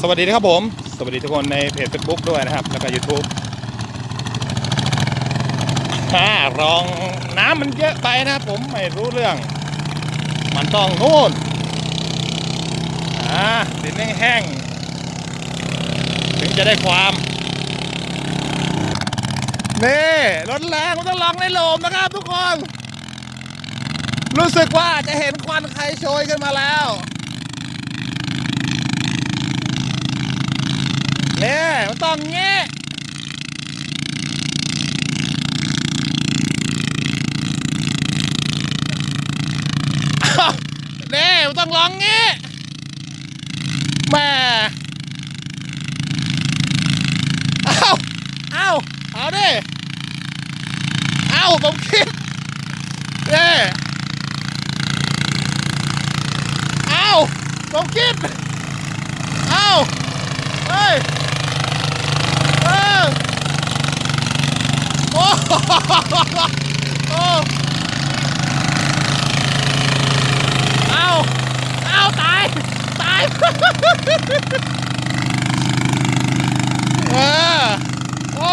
สวัสดีนะครับผม สวัสดีทุกคนในเพจ Facebook ด้วยนะครับ แล้วก็ YouTube อ่ารองน้ำมันเยอะไปนะผมไม่รู้เรื่อง มันต้องนู่นอ่าดินแห้งถึงจะได้ความนี่รถแรงต้องลองในลมนะครับทุกคน รู้สึกว่าจะเห็นควันใครโชยกันมาแล้ว เอ๊มันต้องงี้เด้มต้องร้องงี้แม่เอาเอาเอาดิเอาผมคิดเด้เอาผมคิดเอาเฮ้ย เอาเอาตาย ตาย เออโอ้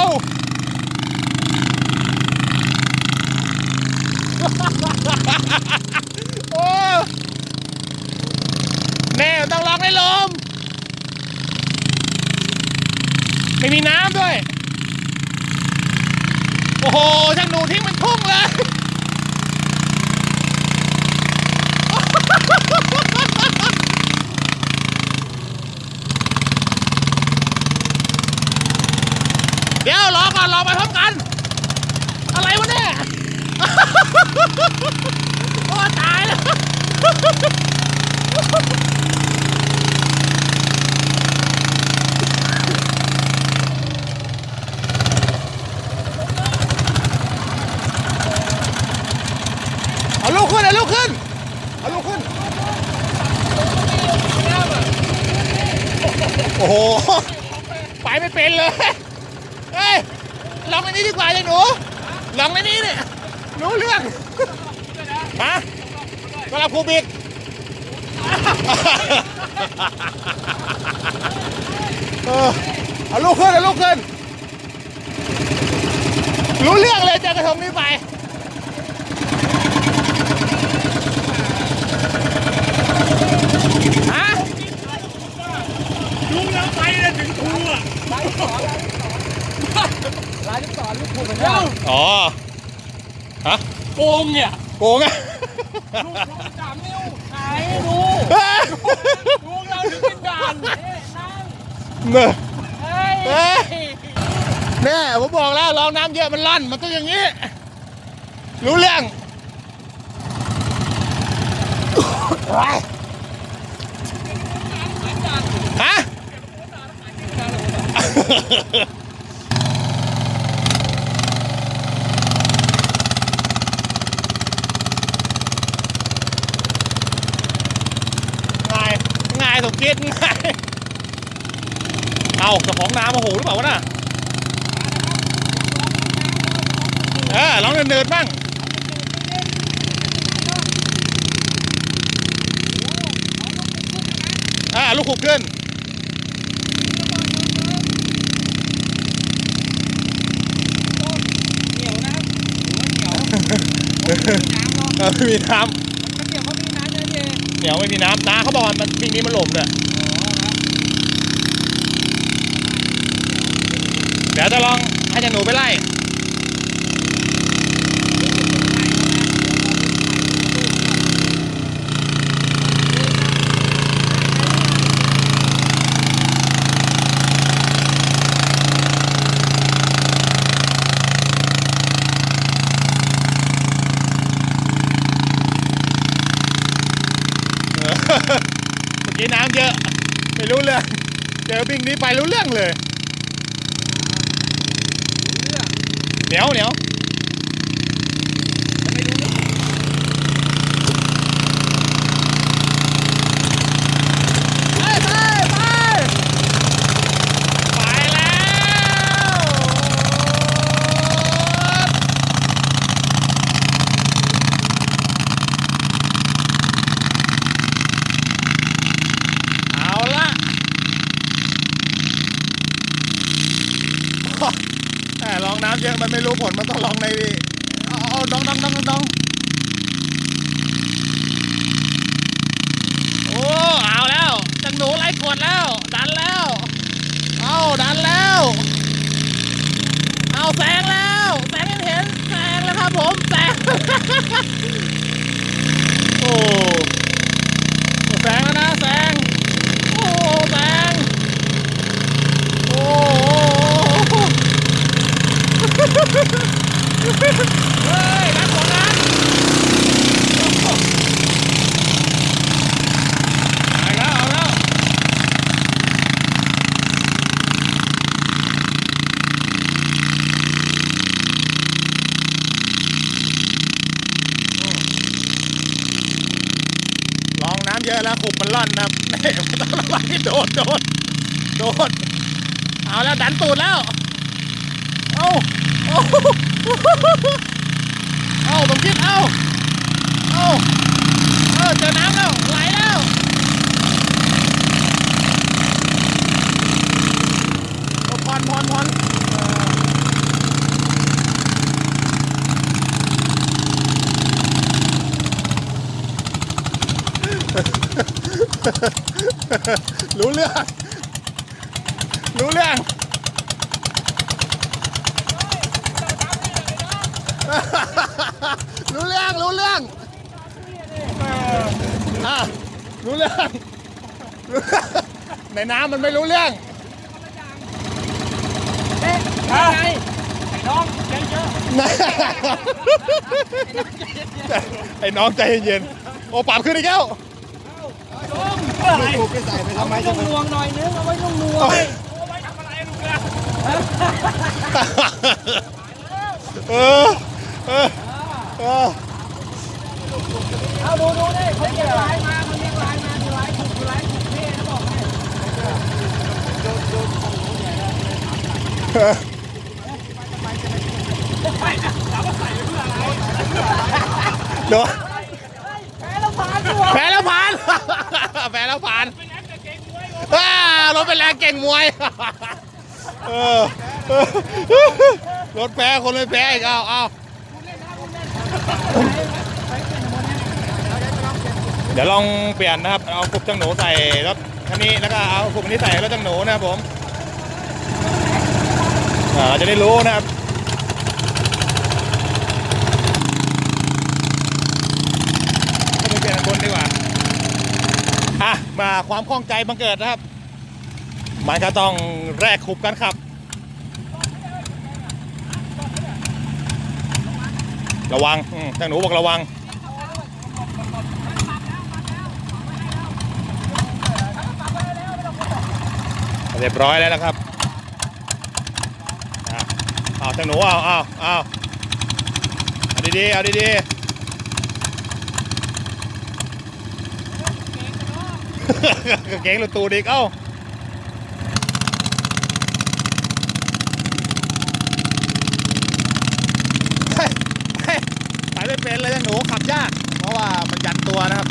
โอ้แม่ต้องลองให้ลม ไม่มีน้ำด้วย โอ้โหช่างหนูทิ้งมันทุ่งเลยเดี๋ยวรอก่อนรอไปพร้อมกัน อะไรวะเนี่ย โอ้ ตายแล้ว ขึ้น เอาลูกขึ้น โอ้โห ไปไม่เป็นเลย เฮ้ย ลองในนี้ดีกว่าเลยหนู ลองในนี้เนี่ยรู้เรื่องมาสำหรับครูบิกเอาลูกขึ้นเอาลูกขึ้น รู้เรื่องเลยจะกระทงนี้ไป งเนี่ยโกงอะลูกน้องสามนิ้วไหนดูลูกเราถึงเป็นด่านเนั่งเนอะเฮ้ยแน่ผมบอกแล้วลองน้ำเยอะมันลั่นมันต้องอย่างนี้ รู้เรื่องฮะ สมคิดง่เอากระาของน้ำโอ้โหหรือเปล่าวะน่ะเออลองเนินๆบ้างอ่าลูกขุบขึ้นเกี่ยวเออมีน้ำเย็น เหนียวไม่มีน้ำตาเขาบอกว่าปีนี้มันหล่มเลยเดี๋ยวจะลองให้จะหนูไปไล่ เมื่อกี้น้ำเยอะไม่รู้เรื่องเดี๋อวิ่งนี้ไปรู้เรื่องเลยเหนียวเหนียวันไม่รู้ผลมันต้องลองในนี่เอาเอาดองดองดองดองโอ้เอาแล้วจังหนูไล่กดแล้ว ดันแล้ว เอาดันแล้ว เอาแซงแล้วแซงเห็นแซงแล้วครับผมแซงโอ้แซงแล้วนะแซงโอ้แซงโอ้โห เฮ้ยนักของนักเอาแล้วเอาแล้วลองน้ำเยอะแล้วขุบมันร่อนนะครับนี่มันต้องระวังที่โดดโดดโดดเอาแล้วดันตูดแล้ว เอา เอาเอาผมคิดเอาเอาเออเจอน้ำแล้ว ไหลแล้วเอาพรพรพรเออรู้เรื่อง รู้เรื่อง รู้เรื่อง รู้เรื่อง อะรู้เรื่องรู้เรื่องในน้ำมันไม่รู้เรื่องเอ๊ะยังไงไอ้น้องใจเยอะไอ้น้องใจเย็นๆโอ้ปรับขึ้นอีกแล้วอะไรถูกไปใส่ไปทำไมเอาจะไว้ไปลวงหน่อยนึงเอาไว้ลวงลวงเอาไว้เอาไว้ทำอะไรลูกเนี่ยเออเออ เอาดูดูดิเขาเรียกลายมาเขาเรียกลายมาคือลายถูกคือลายถูกเท่นะบอกให้โดนแพ้แล้วผ่านตัวแพ้แล้วผ่าน แพ้แล้วผ่านอ้ารถเป็นแรงเก่งมวยเออเออรถแพ้คนไม่แพ้อีกเอาเอา ดี๋ยวลองเปลี่ยนนะครับ เอากรุบจังหนูใส่รถคันนี้แล้วก็เอากรุบอันนี้ใส่รถจังหนูนะครับผมอ่าเราจะได้รู้นะครับไปเปลี่ยนอันบนดีกว่าอะมาความคล่องใจบังเกิดนะครับ มันก็ต้องแรกขุบกันครับ ระวังทางหนูบอกระวัง เรียบร้อยแล้วนะครับอะเอาทางหนูเอาเอาเอาเอาดีๆเอาดีๆเก่งหลุดตูดอีกเอ้าเฮ้ยเฮ้ยไปไม่เป็นเลยนะหนูขับยาก เพราะว่ามันยันตัวนะครับ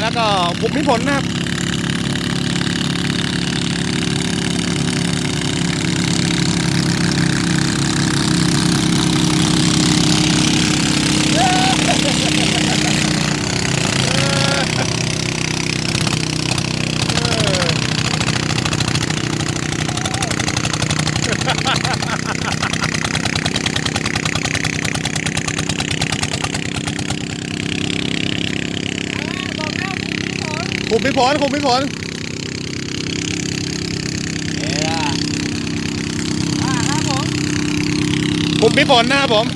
แล้วก็ภูมิพลนะครับ บอกแล้ว คุณพี่ฝนผมมีผลผมมีผลอ่าครับผมผมมีผลนะครับผม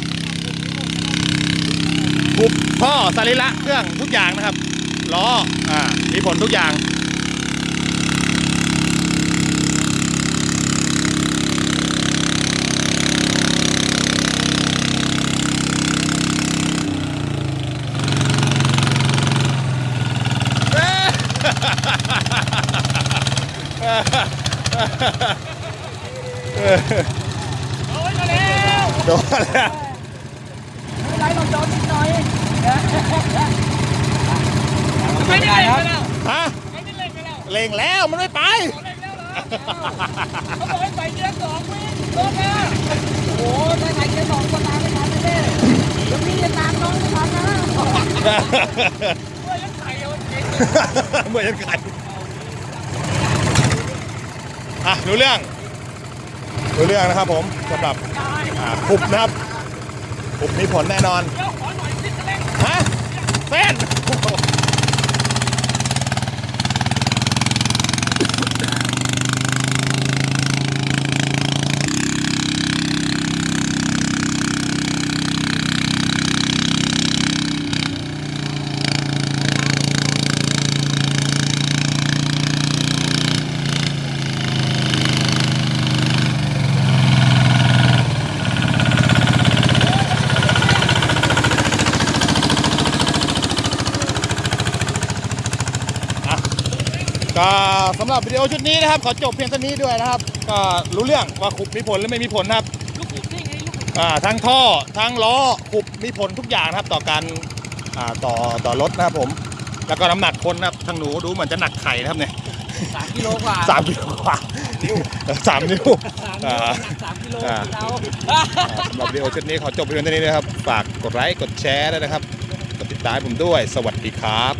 ปุบท่อสรีระเครื่องทุกอย่างนะครับล้ออ่ามีผลทุกอย่าง โอ้ยมาแล้วโดนแล้วไม่ไรเราโดนนิดหน่อยไม่ได้เล่นไปแล้วฮะไม่ได้เล่นไปแล้วเล็งแล้วมันไม่ไปเล่นแล้วเหรอเขาบอกให้ใส่เกียร์สองวิ่งรถนะโอ้ถ้าใส่เกียร์สองก็ตามไม่ทันแน่ๆเดี๋ยวพี่จะตามน้องไม่ทันนะช่วยยังไข่เอาเก่งเหมื อะรู้เรื่องรู้เรื่องนะครับผมสำหรับอ่าขุบนะครับขุบมีผลแน่นอนฮะเส้น วิดีโอชุดนี้นะครับ ขอจบเพียงเท่านี้ด้วยนะครับ ก็รู้เรื่องว่าคุบมีผลหรือไม่มีผลนะครับลูกหยิบนี่ไงลูกอ่าทั้งท่อทั้งล้อคุบมีผลทุกอย่างนะครับ ต่อการอ่าต่อต่อรถนะครับผม แล้วก็น้ำหนักคนนะครับทางหนูดูเหมือนจะหนักไข่นะครับเนี่ยสามกิโลกว่าสามกิโลกว่าสามนิ้วสามอ่า หนักสามกิโลอ่า เรา อ่าสำหรับวิดีโอชุดนี้ขอจบเพียงเท่านี้นะครับ ฝากกดไลค์ กดแชร์ด้วยนะครับ กดติดตามให้ผมด้วย สวัสดีครับ